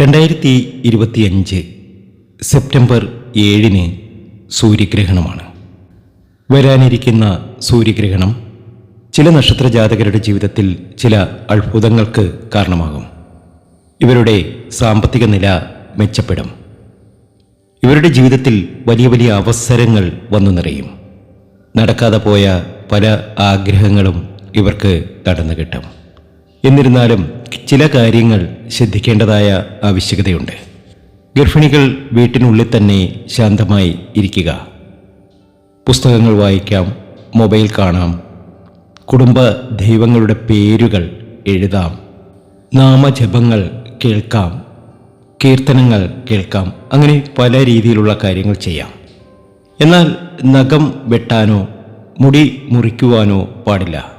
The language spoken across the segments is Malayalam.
രണ്ടായിരത്തി ഇരുപത്തിയഞ്ച് സെപ്റ്റംബർ ഏഴിന് സൂര്യഗ്രഹണമാണ്. വരാനിരിക്കുന്ന സൂര്യഗ്രഹണം ചില നക്ഷത്ര ജാതകരുടെ ജീവിതത്തിൽ ചില അത്ഭുതങ്ങൾക്ക് കാരണമാകും. ഇവരുടെ സാമ്പത്തിക നില മെച്ചപ്പെടും. ഇവരുടെ ജീവിതത്തിൽ വലിയ വലിയ അവസരങ്ങൾ വന്നു നിറയും. നടക്കാതെ പോയ പല ആഗ്രഹങ്ങളും ഇവർക്ക് നടന്നു കിട്ടും എന്നിരുന്നാലും ചില കാര്യങ്ങൾ ശ്രദ്ധിക്കേണ്ടതായ ആവശ്യകതയുണ്ട്. ഗർഭിണികൾ വീട്ടിനുള്ളിൽ തന്നെ ശാന്തമായി ഇരിക്കുക. പുസ്തകങ്ങൾ വായിക്കാം മൊബൈൽ കാണാം കുടുംബ ദൈവങ്ങളുടെ പേരുകൾ എഴുതാം നാമജപങ്ങൾ കേൾക്കാം കീർത്തനങ്ങൾ കേൾക്കാം അങ്ങനെ പല രീതിയിലുള്ള കാര്യങ്ങൾ ചെയ്യാം. എന്നാൽ നഖം വെട്ടാനോ മുടി മുറിക്കുവാനോ പാടില്ല.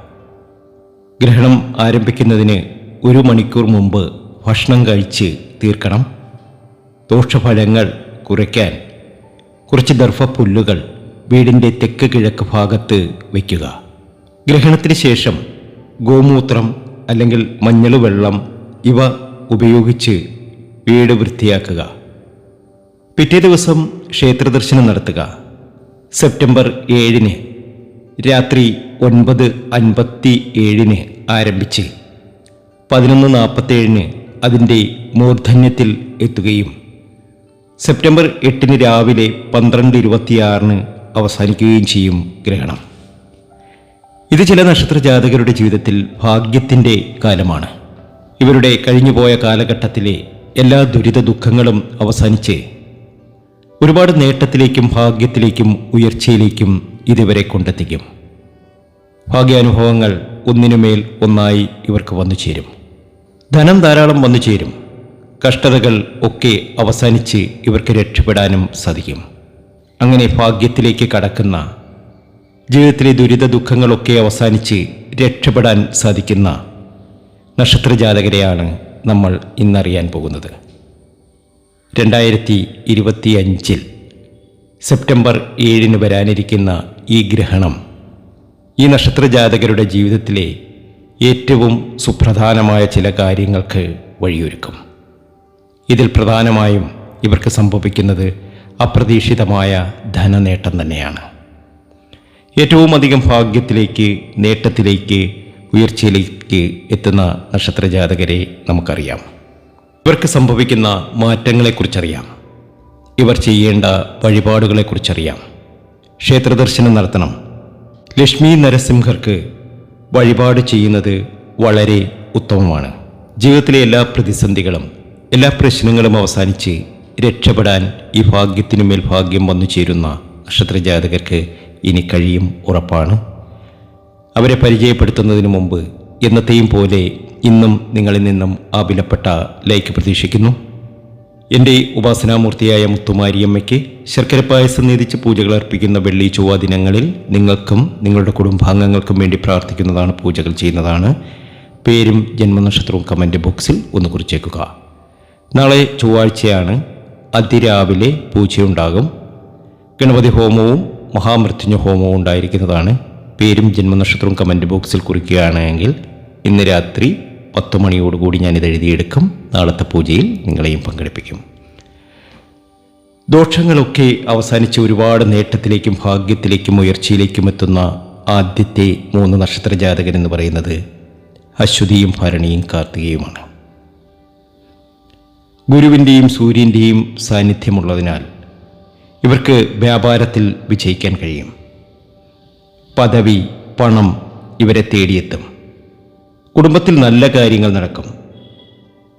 ഗ്രഹണം ആരംഭിക്കുന്നതിന് ഒരു മണിക്കൂർ മുമ്പ് ഭക്ഷണം കഴിച്ച് തീർക്കണം. ദോഷഫലങ്ങൾ കുറയ്ക്കാൻ കുറച്ച് ദർഭപ്പുല്ലുകൾ വീടിന്റെ തെക്ക് കിഴക്ക് ഭാഗത്ത് വയ്ക്കുക. ഗ്രഹണത്തിന് ശേഷം ഗോമൂത്രം അല്ലെങ്കിൽ മഞ്ഞൾ വെള്ളം ഇവ ഉപയോഗിച്ച് വീട് വൃത്തിയാക്കുക. പിറ്റേ ദിവസം ക്ഷേത്രദർശനം നടത്തുക. സെപ്റ്റംബർ ഏഴിന് രാത്രി ഒൻപത് അൻപത്തി ഏഴിന് ആരംഭിച്ച് പതിനൊന്ന് നാൽപ്പത്തേഴിന് അതിന്റെ മൂർധന്യത്തിൽ എത്തുകയും സെപ്റ്റംബർ എട്ടിന് രാവിലെ പന്ത്രണ്ട് ഇരുപത്തിയാറിന് അവസാനിക്കുകയും ചെയ്യും ഗ്രഹണം. ഇത് ചില നക്ഷത്ര ജാതകരുടെ ജീവിതത്തിൽ ഭാഗ്യത്തിന്റെ കാലമാണ്. ഇവരുടെ കഴിഞ്ഞുപോയ കാലഘട്ടത്തിലെ എല്ലാ ദുരിത ദുഃഖങ്ങളും അവസാനിച്ച് ഒരുപാട് നേട്ടത്തിലേക്കും ഭാഗ്യത്തിലേക്കും ഉയർച്ചയിലേക്കും ഇതിവരെ കൊണ്ടെത്തിക്കും. ഭാഗ്യാനുഭവങ്ങൾ ഒന്നിനുമേൽ ഒന്നായി ഇവർക്ക് വന്നു ചേരും ധനം ധാരാളം വന്നു ചേരും. കഷ്ടതകൾ ഒക്കെ അവസാനിച്ച് ഇവർക്ക് രക്ഷപ്പെടാനും സാധിക്കും. അങ്ങനെ ഭാഗ്യത്തിലേക്ക് കടക്കുന്ന ജീവിതത്തിലെ ദുരിത ദുഃഖങ്ങളൊക്കെ അവസാനിച്ച് രക്ഷപ്പെടാൻ സാധിക്കുന്ന നക്ഷത്രജാതകരെയാണ് നമ്മൾ ഇന്നറിയാൻ പോകുന്നത്. രണ്ടായിരത്തി ഇരുപത്തി അഞ്ചിൽ സെപ്റ്റംബർ ഏഴിന് വരാനിരിക്കുന്ന ഈ ഗ്രഹണം ഈ നക്ഷത്രജാതകരുടെ ജീവിതത്തിലെ ഏറ്റവും സുപ്രധാനമായ ചില കാര്യങ്ങൾക്ക് വഴിയൊരുക്കും. ഇതിൽ പ്രധാനമായും ഇവർക്ക് സംഭവിക്കുന്നത് അപ്രതീക്ഷിതമായ ധനനേട്ടം തന്നെയാണ്. ഏറ്റവും അധികം ഭാഗ്യത്തിലേക്ക് നേട്ടത്തിലേക്ക് ഉയർച്ചയിലേക്ക് എത്തുന്ന നക്ഷത്രജാതകരെ നമുക്കറിയാം. ഇവർക്ക് സംഭവിക്കുന്ന മാറ്റങ്ങളെക്കുറിച്ചറിയാം. ഇവർ ചെയ്യേണ്ട വഴിപാടുകളെക്കുറിച്ചറിയാം. ക്ഷേത്രദർശനം നടത്തണം. ലക്ഷ്മി നരസിംഹർക്ക് വഴിപാട് ചെയ്യുന്നത് വളരെ ഉത്തമമാണ്. ജീവിതത്തിലെ എല്ലാ പ്രതിസന്ധികളും എല്ലാ പ്രശ്നങ്ങളും അവസാനിച്ച് രക്ഷപ്പെടാൻ ഈ ഭാഗ്യത്തിനുമേൽ ഭാഗ്യം വന്നു ചേരുന്ന നക്ഷത്രജാതകർക്ക് ഇനി കഴിയും ഉറപ്പാണ്. അവരെ പരിചയപ്പെടുത്തുന്നതിന് മുമ്പ് എന്നത്തെയും പോലെ ഇന്നും നിങ്ങളിൽ നിന്നും ആ വിലപ്പെട്ട ലൈക്ക് പ്രതീക്ഷിക്കുന്നു. എന്റെ ഉപാസനാമൂർത്തിയായ മുത്തുമാരിയമ്മയ്ക്ക് ശർക്കര പായസം നീതിച്ച് പൂജകൾ അർപ്പിക്കുന്ന വെള്ളി ചൊവ്വ ദിനങ്ങളിൽ നിങ്ങൾക്കും നിങ്ങളുടെ കുടുംബാംഗങ്ങൾക്കും വേണ്ടി പ്രാർത്ഥിക്കുന്നതാണ് പൂജകൾ ചെയ്യുന്നതാണ്. പേരും ജന്മനക്ഷത്രവും കമന്റ് ബോക്സിൽ ഒന്ന് കുറിച്ചേക്കുക. നാളെ ചൊവ്വാഴ്ചയാണ് അതിരാവിലെ പൂജയുണ്ടാകും. ഗണപതി ഹോമവും മഹാമൃത്യുഞ്ജ ഹോമവും ഉണ്ടായിരിക്കുന്നതാണ്. പേരും ജന്മനക്ഷത്രവും കമന്റ് ബോക്സിൽ കുറിക്കുകയാണെങ്കിൽ ഇന്ന് രാത്രി പത്ത് മണിയോടുകൂടി ഞാനിത് എഴുതിയെടുക്കും. നാളത്തെ പൂജയിൽ നിങ്ങളെയും പങ്കെടുപ്പിക്കും. ദോഷങ്ങളൊക്കെ അവസാനിച്ച് ഒരുപാട് നേട്ടത്തിലേക്കും ഭാഗ്യത്തിലേക്കും ഉയർച്ചയിലേക്കും എത്തുന്ന ആദ്യത്തെ മൂന്ന് നക്ഷത്ര ജാതകൻ എന്ന് പറയുന്നത് അശ്വതിയും ഭരണിയും കാർത്തികയുമാണ്. ഗുരുവിന്റെയും സൂര്യന്റെയും സാന്നിധ്യമുള്ളതിനാൽ ഇവർക്ക് വ്യാപാരത്തിൽ വിജയിക്കാൻ കഴിയും. പദവി പണം ഇവരെ തേടിയെത്തും. കുടുംബത്തിൽ നല്ല കാര്യങ്ങൾ നടക്കും.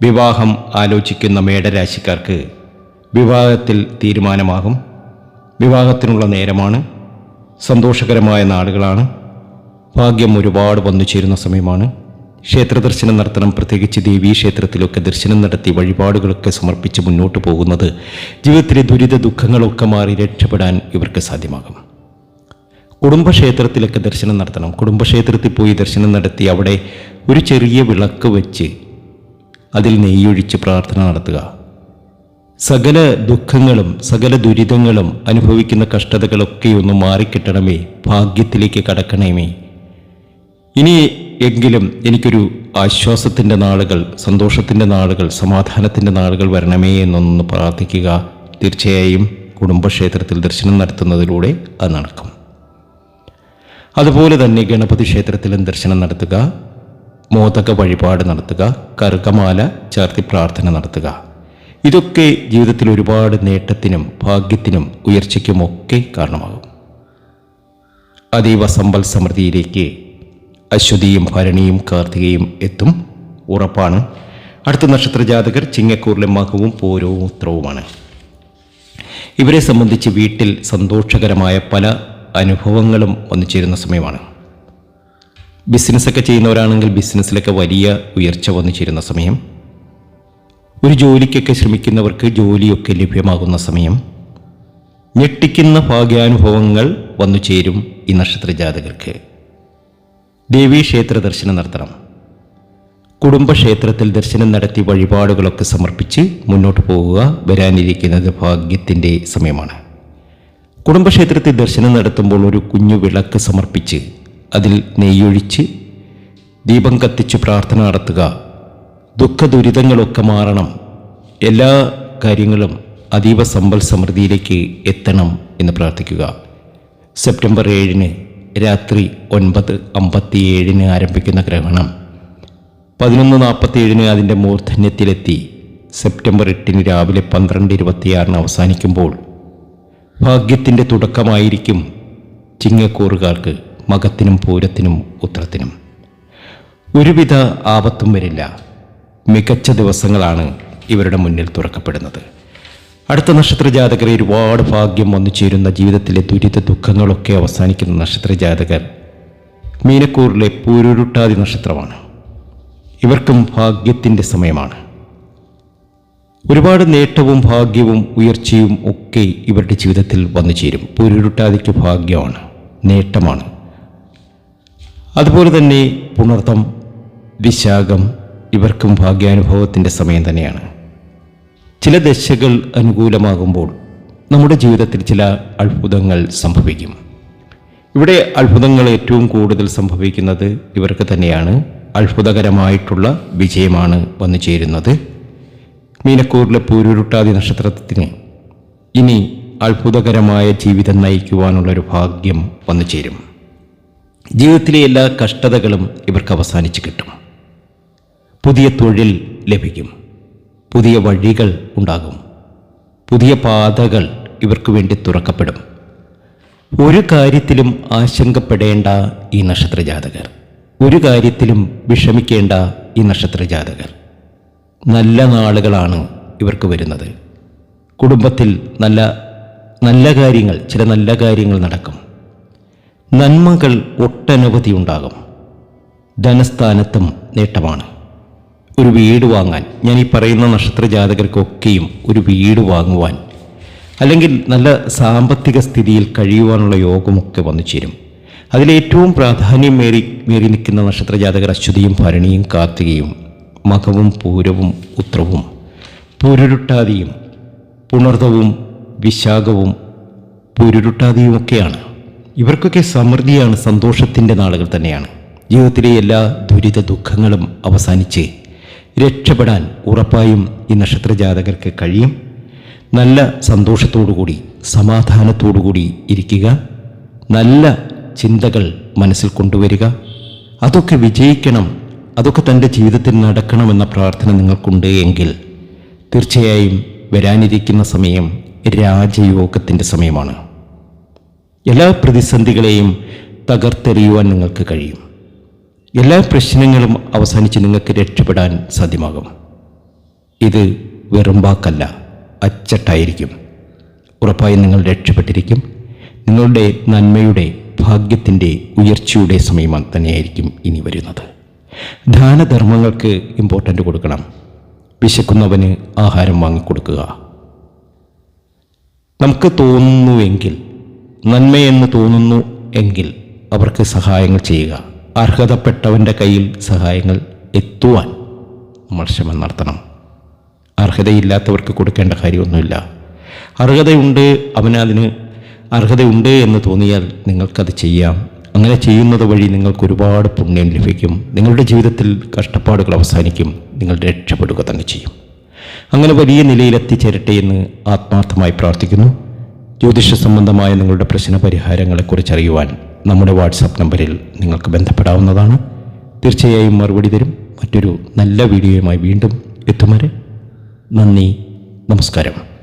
വിവാഹം ആലോചിക്കുന്ന മേടരാശിക്കാർക്ക് വിവാഹത്തിൽ തീരുമാനമാകും. വിവാഹത്തിനുള്ള നേരമാണ്. സന്തോഷകരമായ നാളുകളാണ്. ഭാഗ്യം ഒരുപാട് വന്നു ചേരുന്ന സമയമാണ്. ക്ഷേത്ര ദർശനം നടത്തണം. പ്രത്യേകിച്ച് ദേവീ ക്ഷേത്രത്തിലൊക്കെ ദർശനം നടത്തി വഴിപാടുകളൊക്കെ സമർപ്പിച്ച് മുന്നോട്ട് പോകുന്നത് ജീവിതത്തിലെ ദുരിത ദുഃഖങ്ങളൊക്കെ മാറി രക്ഷപ്പെടാൻ ഇവർക്ക് സാധ്യമാകും. കുടുംബക്ഷേത്രത്തിലൊക്കെ ദർശനം നടത്തണം. കുടുംബക്ഷേത്രത്തിൽ പോയി ദർശനം നടത്തി അവിടെ ഒരു ചെറിയ വിളക്ക് വെച്ച് അതിൽ നെയ്യൊഴിച്ച് പ്രാർത്ഥന നടത്തുക. സകല ദുഃഖങ്ങളും സകല ദുരിതങ്ങളും അനുഭവിക്കുന്ന കഷ്ടതകളൊക്കെ ഒന്ന് മാറിക്കിട്ടണമേ ഭാഗ്യത്തിലേക്ക് കടക്കണമേ. ഇനി എങ്കിലും എനിക്കൊരു ആശ്വാസത്തിന്റെ നാളുകൾ സന്തോഷത്തിന്റെ നാളുകൾ സമാധാനത്തിന്റെ നാളുകൾ വരണമേ എന്നൊന്ന് പ്രാർത്ഥിക്കുക. തീർച്ചയായും കുടുംബക്ഷേത്രത്തിൽ ദർശനം നടത്തുന്നതിലൂടെ അത് നടക്കും. അതുപോലെ തന്നെ ഗണപതി ക്ഷേത്രത്തിലും ദർശനം നടത്തുക. മോദക വഴിപാട് നടത്തുക കറുകമാല ചേർത്തി പ്രാർത്ഥന നടത്തുക. ഇതൊക്കെ ജീവിതത്തിൽ ഒരുപാട് നേട്ടത്തിനും ഭാഗ്യത്തിനും ഉയർച്ചയ്ക്കുമൊക്കെ കാരണമാകും. അതീവ സമ്പൽ സമൃദ്ധിയിലേക്ക് അശ്വതിയും ഭരണിയും കാർത്തികയും എത്തും. ഉറപ്പാണ്. അടുത്ത നക്ഷത്ര ജാതകർ ചിങ്ങക്കൂറിലെ മകവും പോരവും ഉത്രവുമാണ് ഇവരെ സംബന്ധിച്ച് വീട്ടിൽ സന്തോഷകരമായ പല അനുഭവങ്ങളും വന്നു ചേരുന്ന സമയമാണ്. ബിസിനസ്സൊക്കെ ചെയ്യുന്നവരാണെങ്കിൽ ബിസിനസ്സിലൊക്കെ വലിയ ഉയർച്ച വന്നു ചേരുന്ന സമയം. ഒരു ജോലിക്കൊക്കെ ശ്രമിക്കുന്നവർക്ക് ജോലിയൊക്കെ ലഭ്യമാകുന്ന സമയം. ഞെട്ടിക്കുന്ന ഭാഗ്യാനുഭവങ്ങൾ വന്നു ചേരും ഈ നക്ഷത്ര ജാതകർക്ക്. ദേവീക്ഷേത്ര ദർശനം നടത്തണം. കുടുംബക്ഷേത്രത്തിൽ ദർശനം നടത്തി വഴിപാടുകളൊക്കെ സമർപ്പിച്ച് മുന്നോട്ട് പോവുക വരാനിരിക്കുന്നത് ഭാഗ്യത്തിന്റെ സമയമാണ്. കുടുംബക്ഷേത്രത്തിൽ ദർശനം നടത്തുമ്പോൾ ഒരു കുഞ്ഞു വിളക്ക് സമർപ്പിച്ച് അതിൽ നെയ്യൊഴിച്ച് ദീപം കത്തിച്ച് പ്രാർത്ഥന നടത്തുക. ദുഃഖ ദുരിതങ്ങളൊക്കെ മാറണം. എല്ലാ കാര്യങ്ങളും അതീവ സമ്പൽ സമൃദ്ധിയിലേക്ക് എത്തണം എന്ന് പ്രാർത്ഥിക്കുക. സെപ്റ്റംബർ ഏഴിന് രാത്രി ഒൻപത് അമ്പത്തിയേഴിന് ആരംഭിക്കുന്ന ഗ്രഹണം. പതിനൊന്ന് നാൽപ്പത്തിയേഴിന് അതിന്റെ മൂർധന്യത്തിലെത്തി. സെപ്റ്റംബർ എട്ടിന് രാവിലെ പന്ത്രണ്ട് ഇരുപത്തിയാറിന് അവസാനിക്കുമ്പോൾ ഭാഗ്യത്തിന്റെ തുടക്കമായിരിക്കും ചിങ്ങക്കൂറുകാർക്ക് മകത്തിനും പൂരത്തിനും ഉത്രത്തിനും. ഒരുവിധ ആപത്തും വരില്ല. മികച്ച ദിവസങ്ങളാണ് ഇവരുടെ മുന്നിൽ തുറക്കപ്പെടുന്നത്. അടുത്ത നക്ഷത്ര ജാതകരെ ഒരുപാട് ഭാഗ്യം വന്നു ചേരുന്ന ജീവിതത്തിലെ ദുരിത ദുഃഖങ്ങളൊക്കെ അവസാനിക്കുന്ന നക്ഷത്ര ജാതകർ മീനക്കൂറിലെ പൂരുരുട്ടാതി നക്ഷത്രമാണ്. ഇവർക്കും ഭാഗ്യത്തിന്റെ സമയമാണ്. ഒരുപാട് നേട്ടവും ഭാഗ്യവും ഉയർച്ചയും ഒക്കെ ഇവരുടെ ജീവിതത്തിൽ വന്നു ചേരും. പൂരുരുട്ടാതിക്ക് ഭാഗ്യമാണ് നേട്ടമാണ്. അതുപോലെ തന്നെ പുണർത്തം വിശാഖം ഇവർക്കും ഭാഗ്യാനുഭവത്തിന്റെ സമയം തന്നെയാണ്. ചില ദശകൾ അനുകൂലമാകുമ്പോൾ നമ്മുടെ ജീവിതത്തിൽ ചില അത്ഭുതങ്ങൾ സംഭവിക്കും. ഇവിടെ അത്ഭുതങ്ങൾ ഏറ്റവും കൂടുതൽ സംഭവിക്കുന്നത് ഇവർക്ക് തന്നെയാണ്. അത്ഭുതകരമായിട്ടുള്ള വിജയമാണ് വന്നു ചേരുന്നത്. മീനക്കൂറിലെ പൂരുരുട്ടാതി നക്ഷത്രത്തിന് ഇനി അത്ഭുതകരമായ ജീവിതം നയിക്കുവാനുള്ളൊരു ഭാഗ്യം വന്നു ചേരും. ജീവിതത്തിലെ എല്ലാ കഷ്ടതകളും ഇവർക്ക് അവസാനിച്ച് കിട്ടും. പുതിയ തൊഴിൽ ലഭിക്കും. പുതിയ വഴികൾ ഉണ്ടാകും. പുതിയ പാതകൾ ഇവർക്ക് വേണ്ടി തുറക്കപ്പെടും. ഒരു കാര്യത്തിലും ആശങ്കപ്പെടേണ്ട ഈ നക്ഷത്ര ജാതകർ ഒരു കാര്യത്തിലും വിഷമിക്കേണ്ട ഈ നക്ഷത്ര ജാതകർ നല്ല നാളുകളാണ് ഇവർക്ക് വരുന്നത്. കുടുംബത്തിൽ നല്ല നല്ല കാര്യങ്ങൾ ചില നല്ല കാര്യങ്ങൾ നടക്കും. നന്മകൾ ഒട്ടനവധി ഉണ്ടാകും. ധനസ്ഥാനത്തും നേട്ടമാണ്. ഒരു വീട് വാങ്ങാൻ ഞാൻ ഈ പറയുന്ന നക്ഷത്ര ജാതകർക്കൊക്കെയും ഒരു വീട് വാങ്ങുവാൻ അല്ലെങ്കിൽ നല്ല സാമ്പത്തിക സ്ഥിതിയിൽ കഴിയുവാനുള്ള യോഗമൊക്കെ വന്നു ചേരും. അതിലേറ്റവും പ്രാധാന്യം മേറി മേറി നിൽക്കുന്ന നക്ഷത്ര ജാതകർ അശ്വതിയും ഭരണിയും കാർത്തികയും മകവും പൂരവും ഉത്രവും പുരുരുട്ടാതിയും പുണർതവും വിശാഖവും പുരുരുട്ടാതിയുമൊക്കെയാണ്. ഇവർക്കൊക്കെ സമൃദ്ധിയാണ് സന്തോഷത്തിന്റെ നാളുകൾ തന്നെയാണ്. ജീവിതത്തിലെ എല്ലാ ദുരിത ദുഃഖങ്ങളും അവസാനിച്ച് രക്ഷപ്പെടാൻ ഉറപ്പായും ഈ നക്ഷത്ര ജാതകർക്ക് കഴിയും. നല്ല സന്തോഷത്തോടുകൂടി സമാധാനത്തോടുകൂടി ഇരിക്കുക. നല്ല ചിന്തകൾ മനസ്സിൽ കൊണ്ടുവരിക. അതൊക്കെ വിജയിക്കണം അതൊക്കെ തന്റെ ജീവിതത്തിൽ നടക്കണമെന്ന പ്രാർത്ഥന നിങ്ങൾക്കുണ്ട് എങ്കിൽ തീർച്ചയായും വരാനിരിക്കുന്ന സമയം രാജയോഗത്തിന്റെ സമയമാണ്. എല്ലാ പ്രതിസന്ധികളെയും തകർത്തെറിയുവാൻ നിങ്ങൾക്ക് കഴിയും. എല്ലാ പ്രശ്നങ്ങളും അവസാനിച്ച് നിങ്ങൾക്ക് രക്ഷപ്പെടാൻ സാധ്യമാകും. ഇത് വെറും വാക്കല്ല അച്ചട്ടായിരിക്കും. ഉറപ്പായും നിങ്ങൾ രക്ഷപ്പെട്ടിരിക്കും. നിങ്ങളുടെ നന്മയുടെ ഭാഗ്യത്തിന്റെ ഉയർച്ചയുടെ സമയം തന്നെയായിരിക്കും ഇനി വരുന്നത്. ദാനധർമ്മങ്ങൾക്ക് ഇമ്പോർട്ടന്റ് കൊടുക്കണം. വിശക്കുന്നവന് ആഹാരം വാങ്ങിക്കൊടുക്കുക. നമുക്ക് തോന്നുന്നുവെങ്കിൽ നന്മയെന്ന് തോന്നുന്നു എങ്കിൽ അവർക്ക് സഹായങ്ങൾ ചെയ്യുക. അർഹതപ്പെട്ടവന്റെ കയ്യിൽ സഹായങ്ങൾ എത്തുവാൻ നമ്മൾ ശ്രമം നടത്തണം. അർഹതയില്ലാത്തവർക്ക് കൊടുക്കേണ്ട കാര്യമൊന്നുമില്ല. അർഹതയുണ്ട് അവനതിന് അർഹതയുണ്ട് എന്ന് തോന്നിയാൽ നിങ്ങൾക്കത് ചെയ്യാം. അങ്ങനെ ചെയ്യുന്നത് വഴി നിങ്ങൾക്ക് ഒരുപാട് പുണ്യം ലഭിക്കും. നിങ്ങളുടെ ജീവിതത്തിൽ കഷ്ടപ്പാടുകൾ അവസാനിക്കും. നിങ്ങൾ രക്ഷപ്പെടുക തന്നെ ചെയ്യും. അങ്ങനെ വലിയ നിലയിലെത്തിച്ചേരട്ടെ എന്ന് ആത്മാർത്ഥമായി പ്രാർത്ഥിക്കുന്നു. ജ്യോതിഷ സംബന്ധമായ നിങ്ങളുടെ പ്രശ്ന പരിഹാരങ്ങളെക്കുറിച്ച് അറിയുവാൻ നമ്മുടെ വാട്സാപ്പ് നമ്പറിൽ നിങ്ങൾക്ക് ബന്ധപ്പെടാവുന്നതാണ്. തീർച്ചയായും മറുപടി തരും. മറ്റൊരു നല്ല വീഡിയോയുമായി വീണ്ടും എത്തും വരെ നന്ദി നമസ്കാരം.